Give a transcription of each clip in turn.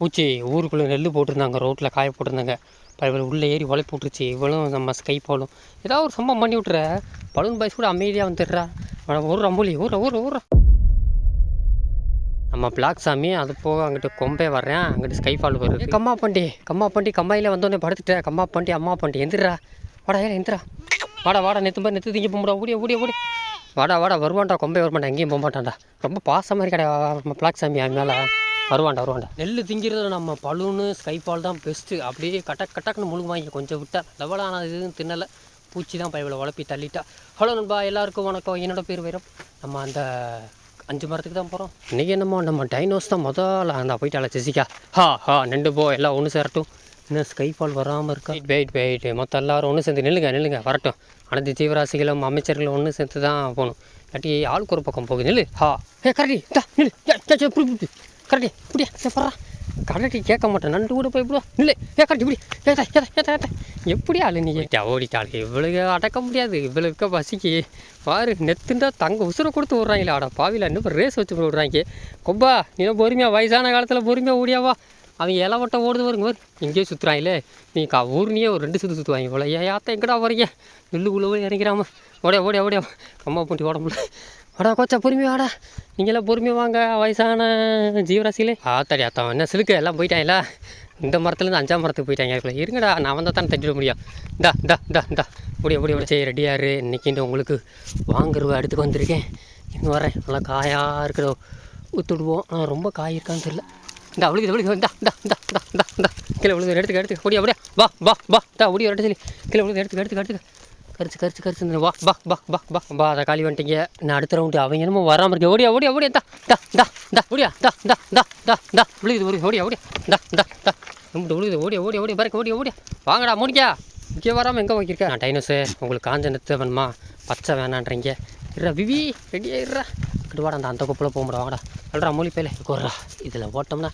பூச்சி ஊருக்குள்ளே நெல் போட்டிருந்தாங்க ரோட்டில் காய போட்டிருந்தாங்க. பல உள்ளே ஏறி உழைப்பு போட்டுருச்சு இவளும் நம்ம ஸ்கை போலும். ஏதாவது ஒரு சம்பவம் பண்ணி விட்ற பலூன் பாய்ஸ் கூட அமைதியாக வந்துடுறா. ஒரு ரம்பூலி ஊற ஊற ஊற நம்ம பிளாக் சாமி அது போக அங்கிட்டு கொம்பே வர்றேன். அங்கிட்டு ஸ்கை ஃபால் வருது கம்மா பண்டி. கம்மா பண்டி கம்மாயில் வந்தோடனே படுத்துட்டேன் கம்மா பண்டி அம்மா பண்டி எந்திரா. வாடா ஏன் எந்திரா. வாடா வாடா நெத்து மாதிரி நெத்து திங்க போகமுடா ஓடிய ஓடிய ஓடி. வாடா வாடா வருவான்டா. கொம்பே வரமாட்டா எங்கேயும் போக மாட்டான்டா ரொம்ப பாசம் மாதிரி கிடையாது நம்ம பிளாக் சாமி அது மேலே. வருவான்டா வருவான்டா. நெல் திங்கிறதுல நம்ம பலூனு ஸ்கை ஃபால் தான் பெஸ்ட்டு அப்படியே கட்டக் கட்டக்குன்னு முழுங்குவாங்க கொஞ்சம் விட்டா லெவலான இதுவும் தின்னலை. பூச்சி தான் பைபிளை உழப்பி தள்ளிட்டா. ஹலோ நண்பா எல்லாருக்கும் வணக்கம். என்னோட பேர் வைரம். நம்ம அந்த அஞ்சு மரத்துக்கு தான் போகிறோம் இன்றைக்கி என்னமோ நம்ம டைனோஸ் தான் முதல்ல அந்த போயிட்டால ஜெசிகா ஹா ஹா நின்று போ. எல்லாம் ஒன்று சேரட்டும். இன்னும் ஸ்கை ஃபால் வராமல் இருக்கா? வெயிட் வெயிட் மொத்தம் எல்லாரும் ஒன்று சேர்ந்து நில்லுங்க நில்லுங்க. வரட்டும். அனைத்து ஜீவராசிகளும் அமைச்சர்களும் ஒன்று சேர்த்து தான் போகணும். இல்லாட்டி ஆளுக்கு ஒரு பக்கம் போகுது. நில்லு. ஹா. ஏ கரடி தா நில்லு. கரடி இப்படியா எப்படா கரடி கேட்க மாட்டேன். நண்டு கூட போய் இப்படிவா இல்லை ஏ கரடி இப்படி ஏதா ஏதா ஏதா ஏதா எப்படி ஆளு நீ? ஏட்டா ஓடிட்டாள் இவ்வளவு அடக்க முடியாது. இவளுக்கு பசிக்கு. பாரு நெத்துண்டா தங்க உசுரை கொடுத்து விட்றாங்களே. ஆடா பாவியில் இன்னும் ரேஸ் வச்சு விட்றாங்க. கொப்பா நீ பொறுமையாக வயசான காலத்தில் பொறுமையாக ஓடியாவா அவங்க இலவட்ட ஓடுது வருங்க வரு இங்கேயே சுற்றுறாங்களே நீ கா ஊர்னியே ஒரு ரெண்டு சுற்று சுற்றுவாங்க இவ்வளோ ஏன் யாத்த எங்கடா வரீங்க நெல்லுக்குள்ளே இறங்கிறாம ஓடியா ஓடியா ஓடியா. அம்மா பூட்டி ஓட முடியல. வாடா கோச்சா பொறுமையா வாடா. நீங்களாம் பொறுமையாக வாங்க வயசான ஜீவராசிலே ஆத்தாடி அத்தான் என்ன சிலுக்கு? எல்லாம் போயிட்டாங்களா? இந்த மரத்துலேருந்து அஞ்சாம் மரத்துக்கு போயிட்டாங்க அதுக்குள்ள இருங்கடா நான் வந்தால் தானே தட்டிட முடியும். இந்தா இந்தா இந்தா இந்தா. முடிய முடிய முடிய ரெடியாரு இன்னைக்கு உங்களுக்கு வாங்குறவ அடுத்துக்கு வந்திருக்கேன். இன்னும் வரேன். நல்லா காயாக இருக்கிற ஊற்றுடுவோம் ஆனால் ரொம்ப காய் இருக்கான்னு தெரியல. இந்த அவளுக்கு அவளுக்கு இந்தா இந்தா இந்தா இந்தா இந்தா இந்தா. கீழே விழுது எடுத்துக்க எடுத்துக்க. ஓடியா ஓடியா வா வா வா. தா ஓடி வரட்டு சொல்லி. கீழே விழுது எடுத்துக்க எடுத்துக்க எடுத்துக்க. கரிச்சு கரிச்சு கரிச்சு வா பா பா பா பா பா அதை காலி வந்துட்டீங்க நான் அடுத்த ரவுண்டு அவங்க என்னமோ வராமல் இருக்கேன் ஓடியா ஓடியா ஓடியா தா தா தா தா ஓடியா தா தா தா தா தா விழுகுது ஓடி ஓடியா ஓடியா. தா தா தா ரொம்ப விழுகுது ஓடியா ஓடியா ஓடியா. பறக்க ஓடியா ஓடியா. வாங்கடா முடிக்கா. இங்கே வராமல் எங்கே வாங்கியிருக்கேன் நான் டைனோஸு உங்களுக்கு காஞ்ச நிறுத்த வேணுமா? பச்சை வேணான்றீங்க. இருடா விவி ரெடியா இறா இங்கிட்டு வாடா அந்த அந்த குப்பில் போக முடியும் வாங்கடா அல்றா மூலி பேல கொர்றா இதில் ஓட்டோம்னா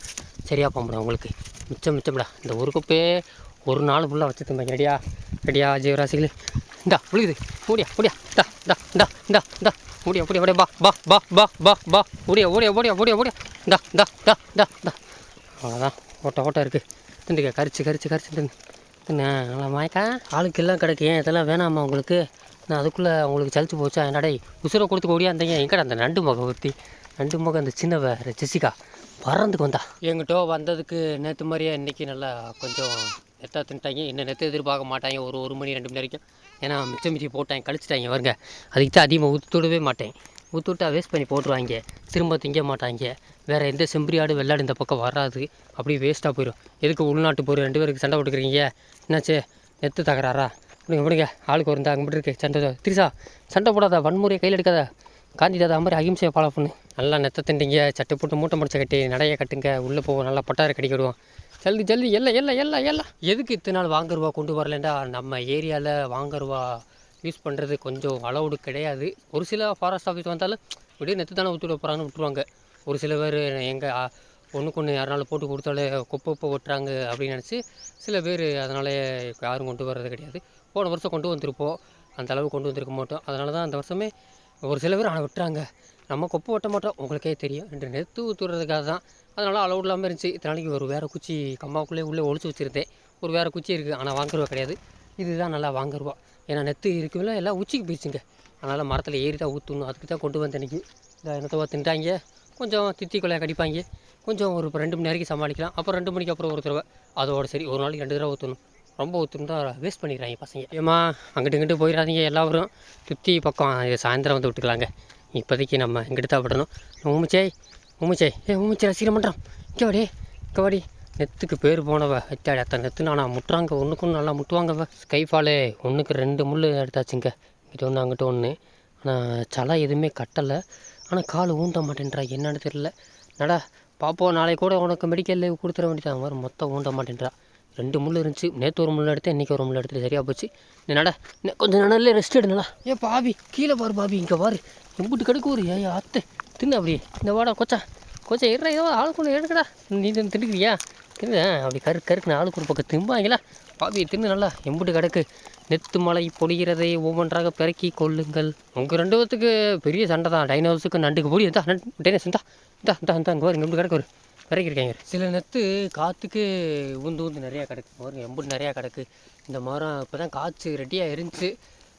சரியாக போக முடியும் உங்களுக்கு. மிச்சம் மிச்சம்டா. இந்த ஒரு குப்பே ஒரு நாள் ஃபுல்லாக வச்சு தந்தாங்க ரெடியா? ரெடியா ஜீவராசிகளே? இந்தா விழுகுது ஓடியா ஓடியா டா டா டா டா டா ஓடியா ஓடியா ஓடியா பா பா பா பா பா பா ஓடியா ஓடியா ஓடியா ஓடியா ஓடியா டா டா டா டா டா அவ்வளோதான் ஓட்ட ஓட்ட இருக்குது திண்டுக்க கரிச்சு கரிச்சு கரிச்சு தின்னு. தின்னு நல்லா மயக்கா. ஆளுக்கு எல்லாம் கிடைக்கும் ஏன் இதெல்லாம் வேணாமா உங்களுக்கு? நான் அதுக்குள்ளே உங்களுக்கு சலிச்சு போச்சா? என்னடா உசுரை கொடுத்து ஓடியா இருந்தீங்க? எங்கடா அந்த நண்டு முகம் ஒருத்தி? நண்டு முகம் அந்த சின்ன ஜெசிகா. பறந்துக்கு வந்தா. எங்கிட்ட வந்ததுக்கு நேற்று மாதிரியே இன்றைக்கி நல்லா கொஞ்சம் நெத்தா தின்ட்டாங்க. இன்னும் நெத்தை எதிர்பார்க்க மாட்டாங்க. ஒரு ஒரு மணி ரெண்டு மணி வரைக்கும். ஏன்னா மிச்சம் மிச்சம் போட்டாங்க. கழிச்சிட்டாங்க. வருங்க அதுக்கு தான் அதிகமாக ஊற்றுவிடவே மாட்டேன். ஊற்றுவிட்டா வேஸ்ட் பண்ணி போட்டுருவாங்க. திரும்ப திங்க மாட்டாங்க. வேறு எந்த செம்பரியாடு வெள்ளாடு இந்த பக்கம் வராது. அப்படியே வேஸ்ட்டாக போயிடும் எதுக்கு உள்நாட்டு போர்? ரெண்டு பேருக்கு சண்டை போட்டுக்கிறீங்க. என்னாச்சு? நெத்து தகராறா? விடுங்க விடுங்க. ஆளுக்கு ஒரு அங்கே இருக்கு. சண்டை திரிசா சண்டை போடாத. வன்முறையை கையில் எடுக்காத. காந்தி தாதா மாதிரி அகிம்சையை ஃபாலோ பண்ணு நல்லா நெத்த திண்டிங்க சட்டை போட்டு மூட்டை முடிச்ச கட்டி நடைய கட்டுங்க. உள்ளே போவோம் நல்லா பட்டார கட்டி விடுவோம். ஜல்தி ஜல்தி எல்லாம் எல்லாம் எல்லாம் எல்லாம் எதுக்கு இத்தனை நாள் வாங்கருவா கொண்டு வரலண்டா? நம்ம ஏரியாவில் வாங்கருவா யூஸ் பண்ணுறது கொஞ்சம் அலௌடு கிடையாது. ஒரு சில ஃபாரஸ்ட் ஆஃபீஸ் வந்தாலும் இப்படியே நெத்து தானே ஊற்றி போகிறாங்கன்னு விட்டுருவாங்க. ஒரு சில பேர் எங்கள் ஒன்றுக்கு ஒன்று யாருனாலும் போட்டு கொடுத்தாலே குப்பை குப்பை ஒட்டுறாங்க அப்படின்னு நினச்சி சில பேர் அதனால யாரும் கொண்டு வர்றது கிடையாது. போன வருஷம் கொண்டு வந்திருப்போம். அந்த அளவு கொண்டு வந்திருக்க மாட்டோம். அதனால தான் அந்த வருஷமே ஒரு சில பேர் ஆனால் விட்டுறாங்க. நம்ம குப்பை ஒட்ட மாட்டோம். உங்களுக்கே தெரியும். ரெண்டு நெத்து ஊற்றுறதுக்காக தான் அதனால் அலவுட் இல்லாமல் இருந்துச்சு. இத்தனை நாளைக்கு ஒரு வேறு குச்சி கம்மாவுக்குள்ளே உள்ளே ஒழிச்சு வச்சுருந்தேன். ஒரு வேறு குச்சி இருக்குது ஆனால் வாங்குறவா கிடையாது. இதுதான் நல்லா வாங்குறவா. ஏன்னா நெத்து இருக்குல்ல எல்லாம் உச்சிக்கு போயிடுச்சுங்க. அதனால் மரத்தில் ஏறி தான் ஊற்றணும் அதுக்கு தான் கொண்டு வந்தேன் இன்றைக்கி இந்த என்னத்தவா தின்ட்டாங்க. கொஞ்சம் தித்தி கொலையாக கடிப்பாங்க. கொஞ்சம் ஒரு ரெண்டு மணி வரைக்கும் சமாளிக்கலாம். அப்புறம் ரெண்டு மணிக்கு அப்புறம் ஒரு தடவை. அதோட சரி ஒரு நாளைக்கு ரெண்டு தடவை ஊற்றணும் ரொம்ப ஊற்றுனா வேஸ்ட் பண்ணிடுறாங்க பசங்க. ஏமா அங்கிட்டு இங்கிட்டு போயிடாதீங்க எல்லாரும். திருப்தி பக்கம் சாயந்தரம் வந்து விட்டுக்கலாங்க. இப்போதைக்கு நம்ம இங்கிட்டு தான் விடணும். உமிச்சே உமிச்சே ஏ உமிச்சே ரசிகரம் மாட்டான் இங்கே வாடி வாடி. நெத்துக்கு பேர் போனவ அத்தாடி அத்தை நெத்து நானா முட்டுறாங்க ஒன்றுக்கு ஒன்று நல்லா முட்டுவாங்கவ. ஸ்கைஃபாலே ஒன்றுக்கு ரெண்டு முள் எடுத்தாச்சுங்க. இங்கிட்ட ஒன்று அங்கிட்ட ஒன்று ஆனால் சலை எதுவுமே கட்டலை. ஆனால் கால் ஊண்ட மாட்டேன்றா என்னன்னு தெரியல. நடா பாப்போம் நாளைக்கு கூட உனக்கு மெடிக்கல் லீவ் கொடுத்துட வேண்டியதான் மாதிரி மொத்தம் ஊண்ட மாட்டேன்றா. ரெண்டு முள் இருந்துச்சு. நேற்று ஒரு முள் எடுத்தேன் இன்றைக்கி ஒரு முள் எடுத்து சரியாக போச்சு. நீ நட கொஞ்சம் நல்ல ரெஸ்ட் எடுங்களா ஏ பாவி கீழே பாரு பாவி இங்கே பாரு. எம்பிட்டு கிடைக்கும் ஒரு ஏ அத்தை தின்னு அப்படி இந்த வாடா கொச்சா. கொச்சா இருடா ஏதோ ஆளுக்கு எடுக்கடா. நீ தின்னு தின்னு அப்படி கரு கருக்கு ஆளுக்கு ஒரு பக்கம் திம்பாங்களா? பாவி தின்னு நல்லா எம்பிட்டு கிடக்கு. நெத்து மலை பொழிகிறதை ஒவ்வொன்றாக பிறக்கி கொள்ளுங்கள். உங்கள் ரெண்டு பேத்துக்கு பெரிய சண்டை தான். டைனோஸுக்கு நண்டுக்கு போடி இந்தா நண்டு டைனோஸ் இந்தா இந்தா இந்தா இந்தா இங்கே எம்புட்டு கிடக்கு ஒரு. விறகிருக்காங்க சில நெத்து காற்றுக்கு ஊந்து ஊந்து நிறையா கிடக்கு. மரம் எம்புட்டு நிறையா கிடக்கு. இந்த மரம் இப்போ தான் காற்று ரெடியாக இருந்துச்சு.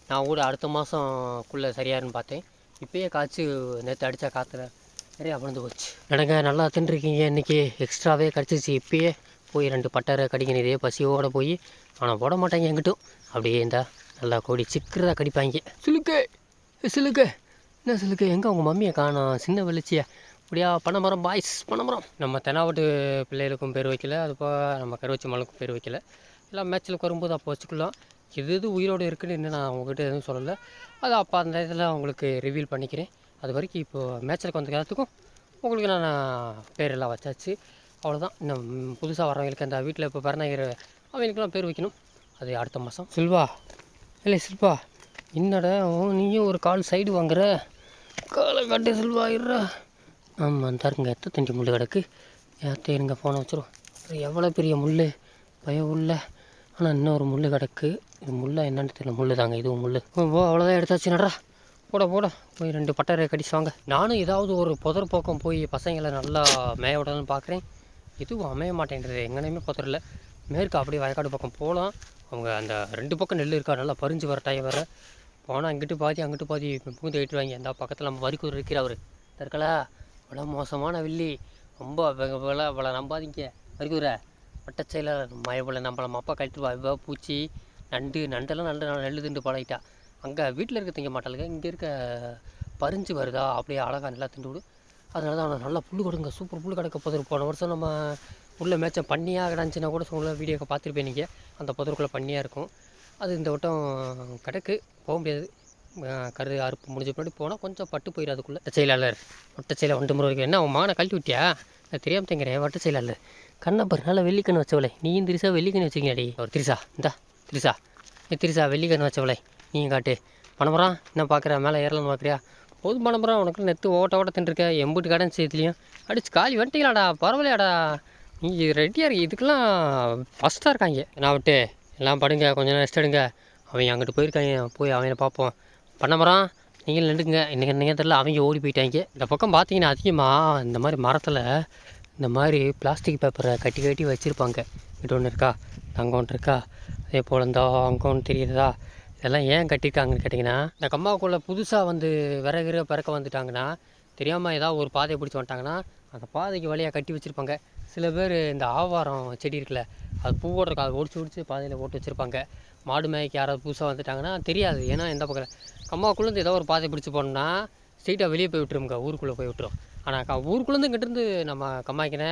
நான் கூட அடுத்த மாதம்குள்ளே சரியாருன்னு பார்த்தேன். இப்பயே காய்ச்சி நேற்று அடித்தா காற்றுல நிறையா விழுந்து போச்சு. நடங்க நல்லா தின்றுருக்கீங்க இன்றைக்கி எக்ஸ்ட்ராவே கிடச்சிச்சு இப்பயே போய் ரெண்டு பட்டரை கடிக்கணும். இதே பசியோடு போய் ஆனால் போட மாட்டாங்க எங்கிட்டும். அப்படியே இருந்தா நல்லா கோடி சிக்கிறதா கடிப்பாங்க. சிலுக்கு சிலுக்கு. என்ன சிலுக்கு? எங்கே உங்கள் மம்மியை காணோம்? சின்ன வெளிச்சியா? அப்படியா பனைமரம் பாய்ஸ் பனைமரம். நம்ம தெனாவட்டு பிள்ளைகளுக்கும் பேர் வைக்கல. அது போக நம்ம கருவச்சி மலுக்கும் பேர் வைக்கல. எல்லாம் மேட்ச்சில் வரும்போது அப்போ வச்சுக்கலாம். எது எது உயிரோடு இருக்குன்னு இன்னும் நான் உங்ககிட்ட எதுவும் சொல்லலை. அது அப்போ அந்த இதில் உங்களுக்கு ரிவீல் பண்ணிக்கிறேன். அது வரைக்கும் இப்போது மேட்ச்சுக்கு வந்த காலத்துக்கும் உங்களுக்கு நான் பேரெல்லாம் வச்சாச்சு. அவ்வளோதான் இன்னும் புதுசாக வரவங்களுக்கு அந்த வீட்டில் இப்போ பிறந்தாங்கிற அவங்களுக்கெல்லாம் பேர் வைக்கணும். அது அடுத்த மாதம் சில்வா. இல்லை சில்வா. என்னடா நீயும் ஒரு கால் சைடு வாங்குற? காலை கட்டு சில்வா ஆமாம் தருங்க எத்த தண்டி முள் கிடக்கு? ஏற்ற இருங்க ஃபோனை வச்சுருவோம். எவ்வளோ பெரிய முள் பயம் உள்ள. ஆனால் இன்னொரு முள் கிடக்கு. இது முள்ளா என்னன்னு தெரியல. முள் தாங்க. இதுவும் முள் ஓ அவ்வளோதான் எடுத்தாச்சு. நடா போட போட. போய் ரெண்டு பட்டரை கடிச்சு வாங்க. நானும் ஏதாவது ஒரு புதர் பக்கம் போய் பசங்களை நல்லா மேய விடணும்னு பார்க்குறேன் எதுவும் அமைய மாட்டேன்றது. எங்கனையுமே புதரில். மேற்கு அப்படியே வயக்காடு பக்கம் போகலாம் அவங்க அந்த ரெண்டு பக்கம் நெல் இருக்கா? நல்லா பறிஞ்சு வர டைம் வர போனால் அங்கிட்டு பாதி அங்கிட்டு பாதி பூந்து வாங்கி அந்த பக்கத்தில் நம்ம வரிக்கூர் இருக்கிற அவர். இருக்கலா இவ்வளோ மோசமான வில்லி. ரொம்ப இவ்வளோ நம்பாதீங்க. வரிக்கூரை குதிரை வட்டச்சையில் மயப்பில் நம்மளை மப்பா கழிட்டு இவ பூச்சி நண்டு நண்டெல்லாம் நல்ல நெல் திண்டு பழகிட்டா. அங்கே வீட்டில் இருக்க திங்க மாட்டாளுங்க. இங்கே இருக்க பறிஞ்சு வருதா? அப்படியே அழகாக நல்லா திண்டு விடு. அதனால தான் அவனை நல்லா புல் கொடுங்க. சூப்பர் புல் கிடக்க போதும் போன வருஷம் நம்ம உள்ள மேட்சம் பண்ணியாக கிடந்துச்சுன்னா கூட சொல்ல வீடியோக்கு பார்த்துருப்பேன் நீங்கள் அந்த புதருக்குள்ளே பண்ணியாக இருக்கும். அது இந்த வட்டம் கிடக்கு. போக முடியாது. கருது கரு அறுப்பு முடிஞ்ச பின்னாடி போனால் கொஞ்சம் பட்டு போயிடும் அதுக்குள்ளே. செயலாளர். வட்ட செயலர் ஒன்று முறை வரைக்கும் என்ன அவன் மகனை கழட்டி விட்டியா? நான் தெரியாமல் தேங்கிறேன் வட்ட செயலாளர். கண்ணப்பர் நல்லா வெள்ளிக்கண் வச்சவளை. நீயும் திரிசா வெள்ளிக்கண் வச்சுக்கியாடி ஒரு திரிசா இந்தா திரிசா. ஏ திரிசா வெள்ளிக்கண் வச்சவளை. நீயும் காட்டு. பணமரம் என்ன பார்க்குற மேலே ஏறலாம்னு பார்க்குறியா போதும் பணமரம் உனக்கு நெத்து ஓட்ட ஓட்ட தின்றுருக்க. எம்பூட்டு கடன் சேர்த்துலையும் அடிச்சு காலி வந்துட்டீங்களாடா பரவாயில்லையாடா. நீ ரெடியாக இருக்கு இதுக்கெல்லாம் ஃபஸ்ட்டாக இருக்காங்க. நான் விட்டு எல்லாம் படுங்க கொஞ்ச நேரம் ரெஸ்ட் எடுங்க. அவன் அங்கிட்டு போயிருக்காங்க. போய் அவனை பார்ப்போம். பண்ணமரம் நீங்கள் நின்றுங்க இன்றைக்கி என்ன தெரில அவங்க ஓடி போயிட்டாங்க. இந்த பக்கம் பார்த்தீங்கன்னா அதிகமாக இந்த மாதிரி மரத்தில் இந்த மாதிரி பிளாஸ்டிக் பேப்பரை கட்டி கட்டி வச்சுருப்பாங்க. இது ஒன்று இருக்கா? அங்கே ஒன்று இருக்கா? அதே போல் இந்த அங்கே ஒன்று தெரியுதா? இதெல்லாம் ஏன் கட்டியிருக்காங்கன்னு கேட்டிங்கன்னா இந்த கம்மாவுக்குள்ளே புதுசாக வந்து விறகு பிறக்க வந்துட்டாங்கன்னா தெரியாமல் ஏதாவது ஒரு பாதையை பிடிச்சி வந்துட்டாங்கன்னா அந்த பாதைக்கு வழியாக கட்டி வச்சுருப்பாங்க. சில பேர் இந்த ஆவாரம் செடி இருக்குல்ல அது பூவோட இருக்கும் அதை ஒடிச்சு ஒடிச்சு பாதையில் போட்டு வச்சுருப்பாங்க. மாடு மேய்க்கு யாராவது புதுசாக வந்துட்டாங்கன்னா தெரியாது. ஏன்னா எந்த பக்கம் கம்மாவுக்குள்ளேருந்து ஏதோ ஒரு பாதை பிடிச்சி போனோம்னா ஸ்ட்ரெயிட்டாக வெளியே போய் விட்டுருங்க. ஊருக்குள்ளே போய் விட்டுரும். ஆனால் க ஊருக்குள்ளேருந்து இங்கிட்டிருந்து நம்ம கம்மாய்க்கினே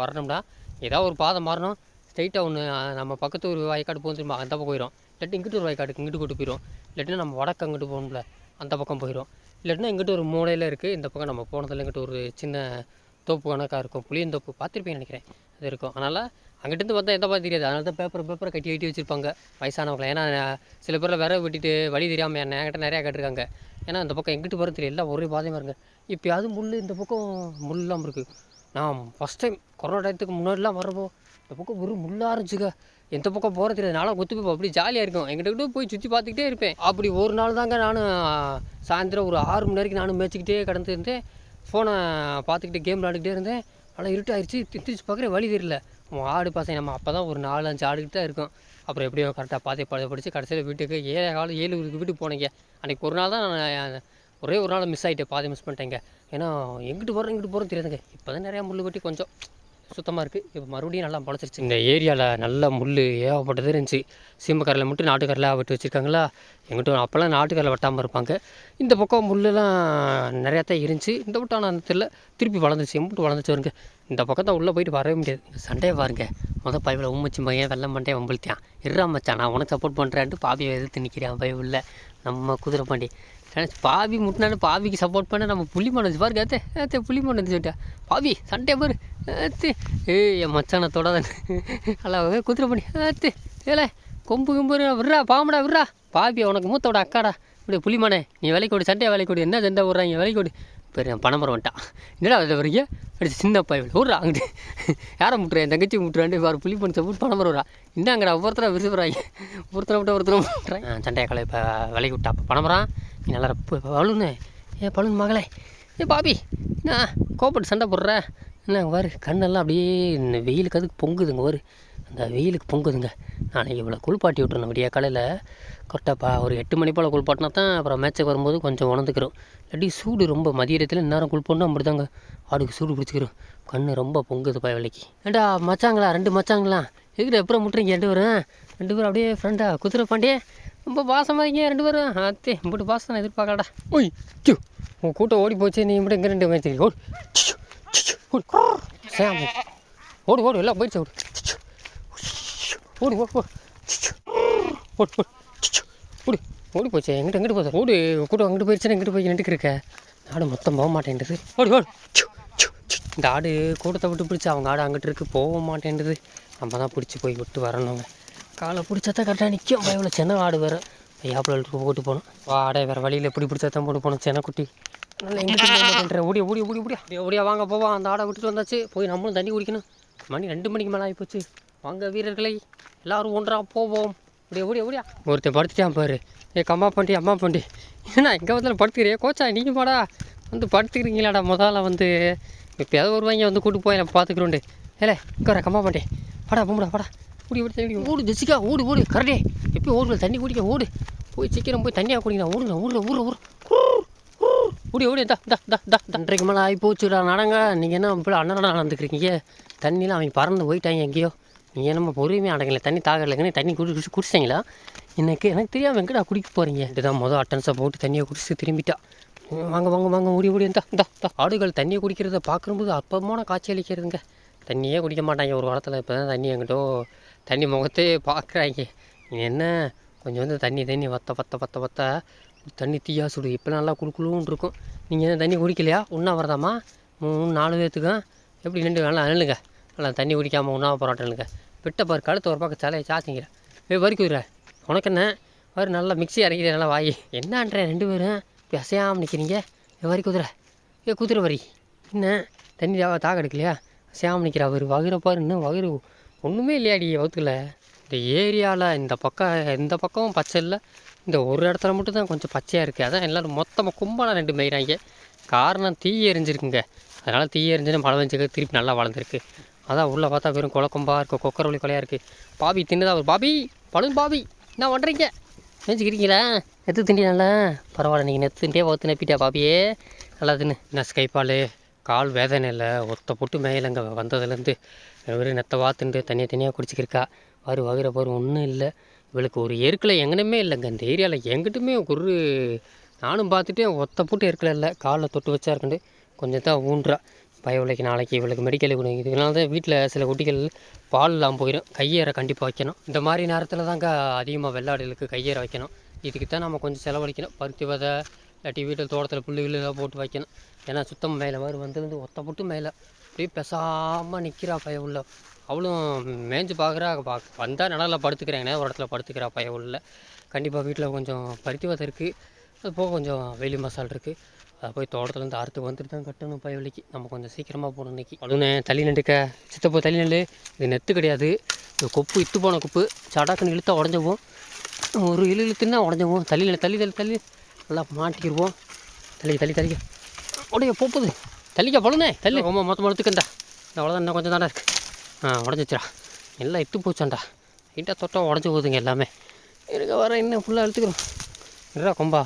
வரணும்னா ஏதாவது ஒரு பாதை மாறணும். ஸ்ட்ரைட்டாக ஒன்று நம்ம பக்கத்து ஒரு வாய்க்காடு போகும் திரும்ப அந்த பக்கம் போயிடும் இல்லாட்டி இங்கிட்டு ஒரு வாய்க்காடுக்கு இங்கிட்டு கூட்டு போயிடும் இல்லாட்டினா நம்ம வடக்கு அங்கிட்டு போகணும்ல அந்த பக்கம் போயிடும் இல்லாட்டினா இங்கிட்டு ஒரு மூலையில் இருக்குது இந்த பக்கம் நம்ம போனதில் இங்கிட்டு ஒரு சின்ன தோப்பு கணக்காக இருக்கும். புளியந்தோப்பு பார்த்துருப்பீங்கன்னு நினைக்கிறேன். அது இருக்கும். அதனால் அங்கிட்டேருந்து பார்த்தா எந்த பார்த்து தெரியாது. அதனால தான் பேப்பர் பேப்பரை கட்டி கட்டி வச்சுருப்பாங்க வயசானவங்களை. ஏன்னா சில பேரில் விர விட்டுட்டு வழி தெரியாமல் என்ன என்கிட்ட நிறையா கேட்டிருக்காங்க. ஏன்னா இந்த பக்கம் எங்கிட்டு போகிறது தெரியல எல்லாம் ஒரே பாதையமாக இருங்க இப்போயாவது முள் இந்த பக்கம் முள் இல்லாமல் இருக்குது நான் ஃபஸ்ட் டைம் கொரோனா டயத்துக்கு முன்னாடிலாம் வரப்போ இந்த பக்கம் ஒரு முள்ளாக இருந்துச்சுக்க எந்த பக்கம் போகிறது தெரியாது நானும் கொத்து போய் அப்படி ஜாலியாக இருக்கும். எங்கிட்ட கிட்ட போய் சுற்றி பார்த்துக்கிட்டே இருப்பேன். அப்படி ஒரு நாள் தாங்க நானும் சாயந்தரம் ஒரு ஆறு மணி வரைக்கும் நானும் மேய்ச்சிக்கிட்டே கடந்து இருந்தேன். ஃபோனை பார்த்துக்கிட்டு கேம் விளாண்டுக்கிட்டே இருந்தேன். ஆனால் இருட்டாயிருச்சு. திருச்சி பார்க்குற வழி தெரியல. உன் ஆடு பசங்க நம்ம அப்போ தான் ஒரு நாலு அஞ்சு ஆடுக்கிட்டு தான் இருக்கும். அப்புறம் எப்படியோ கரெக்டாக பார்த்து பழைய படித்து கடைசியில் வீட்டுக்கு ஏழை காலம் ஏழு வீட்டுக்கு போனீங்க. அன்றைக்கி ஒரு நாள் தான் நான் ஒரே ஒரு நாள் மிஸ் ஆகிட்டேன் பாதி மிஸ் பண்ணிட்டேங்க. ஏன்னா எங்கிட்டு போகிறோம் இங்கிட்டு போகிறோம் தெரியாதுங்க. இப்போ தான் நிறையா முள் வெட்டி கொஞ்சம் சுத்தமாக இருக்குது இப்போ மறுபடியும் நல்லா முளைச்சிருச்சு. இந்த ஏரியாவில் நல்ல முள் ஏகப்பட்டது இருந்துச்சு. சீமக்கரில் மட்டும் நாட்டுக்கரில் விட்டு வச்சுருக்காங்களா? எங்கிட்ட அப்போல்லாம் நாட்டுக்கரில் வெட்டாமல் இருப்பாங்க. இந்த பக்கம் முள்ளெல்லாம் நிறையா தான் இருந்துச்சு. இந்த பக்கம் ஆனால் தெரியல திருப்பி வளர்ந்துச்சு. எம்பிட்டு வளர்ந்துச்சு வருங்க இந்த பக்கம் தான் உள்ளே போயிட்டு வரவே முடியாது. சண்டையை பாருங்க. மொதல் பைபிள் உம்மச்சி பையன் வெள்ளம் மண்டே வம்பிழுத்தான் இருறா மச்சான் நான் உனக்கு சப்போர்ட் பண்ணுறேன்ட்டு பாபியை எதிர்த்து நிற்கிறேன் பைபிளில். நம்ம குதிரை பாண்டி. பாவி முட்டினாலும் பாவிக்கு சப்போர்ட் பண்ண நம்ம புள்ளி மண்ணு பாருங்க அத்தே அத்தே புள்ளி மண்ணு சொல்லிட்டா பாவி சண்டே பாரு. அத்தே. ஏய் என் மச்சானை தொடாத. அல்ல குதிரை பண்ணி அத்தே ஏலே கொம்பு கும்பு விட்றா பாம்படா விட்றா. பாபி உனக்கு மூத்தோட அக்காடா. இப்படி புளிமானே நீ வேலைக்கு கொடு சண்டையை வேலைக்கு கொடு என்ன சண்டை விட்றாங்க வேலைக்கு கொடு பெரிய பணமரம் வந்துட்டான் என்னடா அது வரைக்கும் அப்படி சின்ன பையன் விட்றா அங்கிட்டு. யாரை முட்டுறேன் என் தங்கச்சி முட்டுறாண்டு வேறு புளி பண்ணி சப்போர்ட் பணமரம் விட்றா என்னங்கடா ஒவ்வொருத்தர விரும்புகிறாங்க ஒருத்தரை விட்டு ஒருத்தரை விட்டுறேன் சண்டையை கலை இப்போ விலைக்கு விட்டா. அப்போ பணம் நீ நல்லா பழுன்னு. ஏன் பழுன் மகளே. ஏ பாபி நான் கோப்பட்டு சண்டை போடுற? என்ன பாரு கண்ணெல்லாம் அப்படியே இந்த வெயிலுக்கு அதுக்கு பொங்குதுங்க ஒரு அந்த வெயிலுக்கு பொங்குதுங்க. நான் இவ்வளோ குளிப்பாட்டி விட்டுறணும் விடிய காலையில். கரெக்டாக பா ஒரு எட்டு மணி போல் குளிப்பாட்டினா தான் அப்புறம் மேட்சுக்கு வரும்போது கொஞ்சம் உணர்ந்துக்கிறோம். இல்லாட்டி சூடு ரொம்ப மதியத்தில் இந்நேரம் குளிப்போம்னா அப்படி தாங்க ஆடுக்கு சூடு பிடிச்சிக்கிறோம். கண்ணு ரொம்ப பொங்குது பய வேலைக்கு ஏண்டா மச்சாங்களா ரெண்டு மச்சாங்களா? எதுக்கு எப்பறம் முட்டுறீங்க ரெண்டு பேரும்? ரெண்டு பேரும் அப்படியே ஃப்ரெண்டா குதிரை பாண்டியே. ரொம்ப பாசமாக இருக்கீங்க ரெண்டு பேரும். அத்தே இப்படி பாசம் நான் எதிர்பார்க்கலடா. ஓய் உன் கூட்டம் ஓடி போச்சு நீ இப்படி இங்கே ரெண்டு மேட்ச் ஓ சாமி ஓடு ஓடு எல்லாம் போயிடுச்சு ஓடு. ச்சோ, ஓடு ஓடு ஓடு. ஓடு ஓடு. ஓடி. போச்சு எங்கிட்ட எங்கிட்டு போச்சு. ஓடு கூட அங்கிட்டு போயிடுச்சுன்னா எங்கிட்டு போய் நின்றுக்கு இருக்க? ஆடு மொத்தம் போக மாட்டேன்டுது ஓடு ஓடு. இந்த ஆடு கூட்டத்தை விட்டு பிடிச்சி அவங்க ஆடு அங்கிட்டு இருக்கு போக மாட்டேன்றது. நம்ம தான் பிடிச்சி போய் விட்டு வரணுங்க. காலை பிடிச்சா தான் கரெக்டாக நிற்கும் பயவில் சின்ன ஆடு வேறு. ஐயாப்பில் போட்டு போகணும். ஆடை வேறு வழியில் எப்படி பிடிச்சா தான் போட்டு போகணும். சின்ன குட்டி. நல்லா எங்கிட்ட ஓடியா ஓடியா ஓடி ஓடியா. ஓடியா ஓடியா வாங்க போவோம் அந்த ஆடை விட்டுட்டு வந்தாச்சு. போய் நம்மளும் தண்ணி குடிக்கணும். மணி ரெண்டு மணிக்கு மேலே ஆகிப்போச்சு வாங்க வீரர்களை. எல்லாரும் ஒன்றா போவோம். இப்படி ஓடியா ஓடியா. ஒருத்தன் படுத்துட்டான் பாரு. ஏ கம்மா பண்டி அம்மா பண்டி. என்ன எங்கே வந்தாலும் படுத்துக்கிறியே? கோச்சா நீங்கள் பாடா. வந்து படுத்துக்கிறீங்களாடா முதல்ல வந்து. இப்போ ஏதோ ஒரு வருவாங்க வந்து கூட்டு போய் நம்ம பார்த்துக்கிறோண்டு ஏலே இங்கே கம்மா பண்டி. படா போம்டா படா ஓடி ஓடி தண்ணி ஓடு ஜெசிக்கா ஓடு ஓடு. கரடே. எப்பயும் ஓடுல தண்ணி குடிக்க ஓடு. போய் சீக்கிரம் போய் தண்ணியாக குடிக்கணும் ஓடுங்க ஊரில் ஊரில் ஊர் ஓடி ஓடி தா தா தா தா அன்றைக்கு மேலே ஆகி போச்சுடா நடங்க. நீங்கள் என்ன இப்படி அண்ணனடா நடந்துக்கிறீங்க? தண்ணிலாம் அவங்க பறந்து போயிட்டாங்க எங்கேயோ. நீங்கள் நம்ம பொறுமையாக அடங்கலை தண்ணி தாகலைங்கன்னு தண்ணி குடி குடிச்சு குடிச்சிங்களா எனக்கு எனக்கு தெரியாமல் எங்கடா குடிக்க போகிறீங்க இதுதான் மொதல் அட்டன்ஸை போட்டு தண்ணியை குடிச்சு திரும்பிட்டா. வாங்க வாங்க வாங்க ஓடி ஓடி இந்தா தா ஆடுகள் தண்ணியை குடிக்கிறத பார்க்கும்போது அப்பமான காட்சி அளிக்கிறதுங்க. தண்ணியே குடிக்க மாட்டாங்க. ஒரு காலத்தில் இப்போ தான் தண்ணி எங்கிட்டோ தண்ணி முகத்தே பார்க்குறாங்க நீ என்ன? கொஞ்சம் வந்து தண்ணி தண்ணி வத்த பத்த வத்த பத்த தண்ணி தீயா சுடு. இப்போ நல்லா குளு இருக்கும். நீங்கள் என்ன தண்ணி குடிக்கலையா? உண்ணா வரதாம்மா? மூணு நாலு பேர்த்துக்கும் எப்படி நின்று நல்லா நில்லுங்க. நல்லா தண்ணி குடிக்காமல் உண்ணா போராட்டலுங்க விட்ட பாரு கழுத்து ஒரு பக்கம் தலையை சாத்திங்கிற ஏ வரிக்குதுற உனக்கு என்ன? வரும் நல்லா மிக்ஸி அரைக்கிற நல்லா வாய். என்னன்ற ரெண்டு பேரும் இப்போ அசையாமல் நிற்கிறீங்க ஏ வரி குதிரை. ஏ குதிரை வரி. என்ன? தண்ணி தாவ தாக எடுக்கலையா? அசையாமல் நிற்கிற அவர். வகுற பாரு இன்னும் வகுறு ஒன்றுமே இல்லையாடி வகுத்துல. இந்த ஏரியாவில் இந்த பக்கம் இந்த பக்கமும் பச்சை இல்லை. இந்த ஒரு இடத்துல மட்டும் தான் கொஞ்சம் பச்சையாக இருக்குது அதான் எல்லோரும் மொத்தமாக கும்பலாக ரெண்டு மேய்கிறாங்க காரணம் தீ எரிஞ்சிருக்குங்க. அதனால் தீ எரிஞ்சுன்னு மழை பெஞ்சுக்கு திருப்பி நல்லா வளர்ந்துருக்கு. அதான் உள்ளே பார்த்தா வெறும் குழக்கம்பாக இருக்குது கொக்கரவழி கொலையாக இருக்குது பாபி தின்னுதா ஒரு பாபி பழுது பாபி என்ன பண்ணுறீங்க நினச்சிக்கிறீங்களா நெத்து திண்டி நல்லா பரவாயில்ல நீங்கள் நெத்து திண்டியே வகுத்து நப்பிட்டா பாபியே. நல்லா தின்னு. என்ன ஸ்கைப்பால் கால் வேதனை இல்லை. ஒத்த பொட்டு மேயிலங்க வந்ததுலேருந்து. வெறும் நெத்தை வாத்துண்டு தனியாக தனியாக குடிச்சிக்கிருக்கா. வரு வகிற போகிற ஒன்றும் இல்லை. இவளுக்கு ஒரு எருக்கில் எங்கனுமே இல்லைங்க. இந்த ஏரியாவில் எங்கிட்டுமே ஒரு நானும் பார்த்துட்டு ஒத்த போட்டு ஏற்கலை இல்லை. காலில் தொட்டு வச்சா இருக்குண்டு. கொஞ்சம் தான் ஊன்றா. பயவிலைக்கு நாளைக்கு இவளுக்கு மெடிக்கல் கொடுங்க இதனால தான் வீட்டில் சில குட்டிகள் பால் இல்லாமல் போயிடும். கையேற கண்டிப்பாக வைக்கணும். இந்த மாதிரி நேரத்தில் தாங்க அதிகமாக வெள்ளாடுகளுக்கு கையேற வைக்கணும். இதுக்கு தான் நம்ம கொஞ்சம் செலவழிக்கணும். பருத்தி விதை இல்லாட்டி வீட்டில் தோட்டத்தில் புல்லு கில்லு போட்டு வைக்கணும். ஏன்னா சுத்தம் மேலே மாதிரி வந்து ஒத்த போட்டு மேலே அப்படியே பெசாமல் நிற்கிறா பய உள்ள. அவளும் மேய்ஞ்சு பார்க்குறா பா வந்தால் நிழலில் படுத்துக்கிறேங்கண்ணே. ஒரு இடத்துல படுத்துக்கிறா பய உள்ள. கண்டிப்பாக வீட்டில் கொஞ்சம் பருத்தி விதை இருக்குது அது போக கொஞ்சம் வேலி மசால் இருக்குது அதை போய் தோட்டத்துலேருந்து அறுத்து வந்துட்டு தான் கட்டணும் பயவலிக்கு நம்ம கொஞ்சம் சீக்கிரமாக போகணும் இன்னைக்கு. அழுனே தள்ளி நின்றுக்க. சித்தப்போ தள்ளி நெல் இது நெத்து கிடையாது. இது கொப்பு இத்து போன கொப்பு. சடாக்குன்னு இழுத்தா உடஞ்சிவோம் ஒரு இழு இழுத்துன்னா உடஞ்சிவோம் தள்ளி நில்லு, தள்ளி தள்ளி தள்ளி. நல்லா மாட்டிக்கிடுவோம் தள்ளி தள்ளி தள்ளிக்க. உடைய போப்புது தள்ளிக்க பழுனே தள்ளி. ரொம்ப மொத்தமாக எடுத்துக்கண்டா அவ்வளோதான் இன்னும் கொஞ்சம் தானே இருக்குது ஆ எல்லாம் இத்து போச்சாண்டா ஹீட்டாக தொட்டம் உடஞ்சி போகுதுங்க எல்லாமே. இருக்க வர இன்னும் ஃபுல்லாக எடுத்துக்கிறோம் இருடா கொம்பா?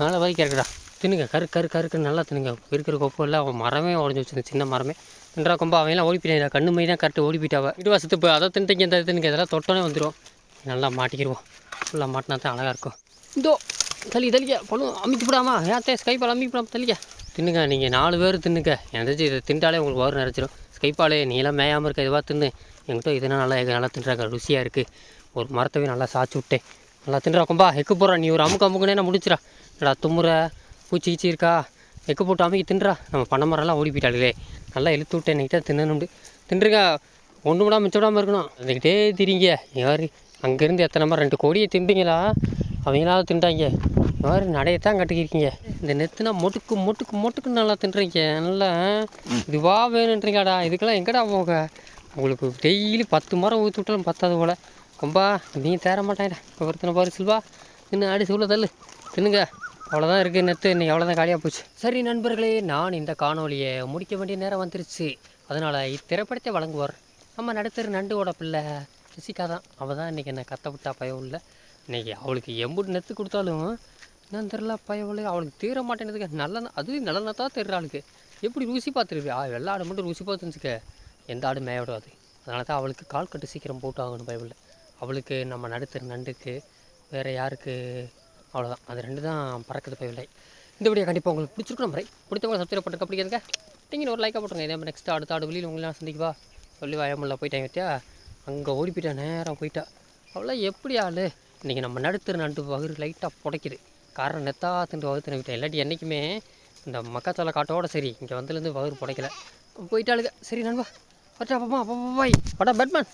மேலே வரைக்கும் இருக்குடா தின்னுங்க கரு கரு கருக்குன்னு நல்லா தின்னுங்க. இருக்கிற கொப்பு எல்லாம் அவன் மரமே உடஞ்சி வச்சிருந்த சின்ன மரமே. தின்றா கொம்பா அவன்லாம் ஓடி போயிடா கண்ணு மை தான் கரெக்டாக ஓடி போயிட்டாவ இடுவா சித்து போய் அதை தின்ட்டுங்க இந்த தின்னுங்க. இதெல்லாம் தொட்டோன்னே வந்துடும் நல்லா மாட்டிக்கிடுவோம் ஃபுல்லாக மாட்டினா தான் அழகாக இருக்கும். இதோ தள்ளி தள்ளிக்க. பழம் அமைச்சு விடாமா ஏன் ஸ்கைப்பால் அமைக்க விடாம தள்ளிக்க. தின்னுங்க நீங்கள் நாலு பேர் தின்னுங்க. எந்த இதை தின்ட்டாலே உங்களுக்கு வரும் நிறைச்சிரும் ஸ்கைப்பாலே நீ எல்லாம் மேயாமல் இருக்க இதுவாக தின்னு. எங்கிட்ட இதெல்லாம் நல்லா எங்க நல்லா தின்றாங்க. ருசியாக இருக்குது ஒரு மரத்தவே நல்லா சாய்ச்சி விட்டேன். நல்லா தின்றா கொம்பா எக்கு போடுறா. நீ ஒரு அமுக்கு அமுக்குனே நான் முடிச்சிடா என்னடா தும்முற? பூச்சி கீச்சி இருக்கா? எக்கு போட்டு அமுக்கி தின்றா? நம்ம பண்ண மரம்லாம் ஓடி போயிட்டாளுங்களே நல்லா இழுத்து விட்டேன். நைட்டாக தின்னணும்னு. தின்றுங்க ஒன்று விடாமல் மிச்சம் விடாமல் இருக்கணும். அதுக்கிட்டே திரிங்க யார் அங்கேருந்து எத்தனை மரம்? ரெண்டு கோடியை திம்பிங்களா? அவங்களாவது தின்றாங்க மாதிரி நடைய தான் கட்டிக்கிருக்கீங்க. இந்த நெத்துனா மொட்டுக்கு மொட்டுக்கு மொட்டுக்கு நல்லா தின்றீங்க. நல்லா இதுவா வேணுன்றீங்கடா இதுக்கெல்லாம் எங்கடா போக? உங்களுக்கு டெய்லி பத்து மரம் ஊற்றி விட்டாலும் பத்தாது போல். கம்பா நீ தேர மாட்டேன் ஒருத்தனை பாரு சில்வா. இன்னும் ஆடி சூழ தள்ளு. தின்னுங்க. அவ்வளோதான் இருக்குது நெத்து. இன்னைக்கு அவ்வளோதான் காலியாக போச்சு. சரி நண்பர்களே நான் இந்த காணொலியை முடிக்க வேண்டிய நேரம் வந்துருச்சு. அதனால் இத்திரைப்படத்தை வழங்குவார் நம்ம நடுத்தர் நண்டுவோட பிள்ளை ஜெசிகா தான் அவள் தான் இன்றைக்கி என்னை கத்த விட்டா இல்லை. இன்றைக்கி அவளுக்கு எம்புட்டு நெத்து கொடுத்தாலும் நான் தெரில பயவுள்ள அவளுக்கு தீர மாட்டேனதுக்கு நல்ல அதுவும் நல்ல தான் தெரிற அவளுக்கு. எப்படி ருசி பார்த்துருவியா? வெள்ளை ஆடு மட்டும் ருசி பார்த்துச்சுக்க எந்த ஆடு மேய விடாது. அதனால தான் அவளுக்கு கால் கட்டு சீக்கிரம் போட்டு ஆகணும் பயவுள்ள அவளுக்கு நம்ம நடுத்தர் நண்டுக்கு வேறு யாருக்கு? அவ்வளோதான் அது ரெண்டு தான் பறக்குது பயவில்லை இந்த வீடியோ கண்டிப்பாக உங்களுக்கு பிடிச்சிருக்கணும் முறை பிடித்தவங்க சப்ஸ்கிரைப் பண்ணுறதுக்கு பிடிக்கிறதுங்க நீங்கள் ஒரு லைக்காக போட்டுருங்க. இதே மாதிரி நெக்ஸ்ட் அடுத்த ஆடு வெளியில் உங்களெலாம் சந்திக்குவா? சொல்லி வயமுள்ள போயிட்டேன் வத்தியா அங்கே ஓடி போயிட்டா நேரம் போயிட்டா. அவ்வளோ எப்படி ஆள்? இன்றைக்கி நம்ம நடுத்தர் நண்டு பகிர் லைட்டாக புடைக்குது. காரணம் நெத்தா திண்டு வகுத்து விட்டேன் இல்லாட்டி என்றைக்குமே இந்த மக்காச்சோள காட்டோட சரி இங்கே வந்துலேருந்து வகுறு புடைக்கல. போயிட்டாளுங்க. சரி நண்பா. பட்டா பாப்பா பாய். படா பேட்மேன்.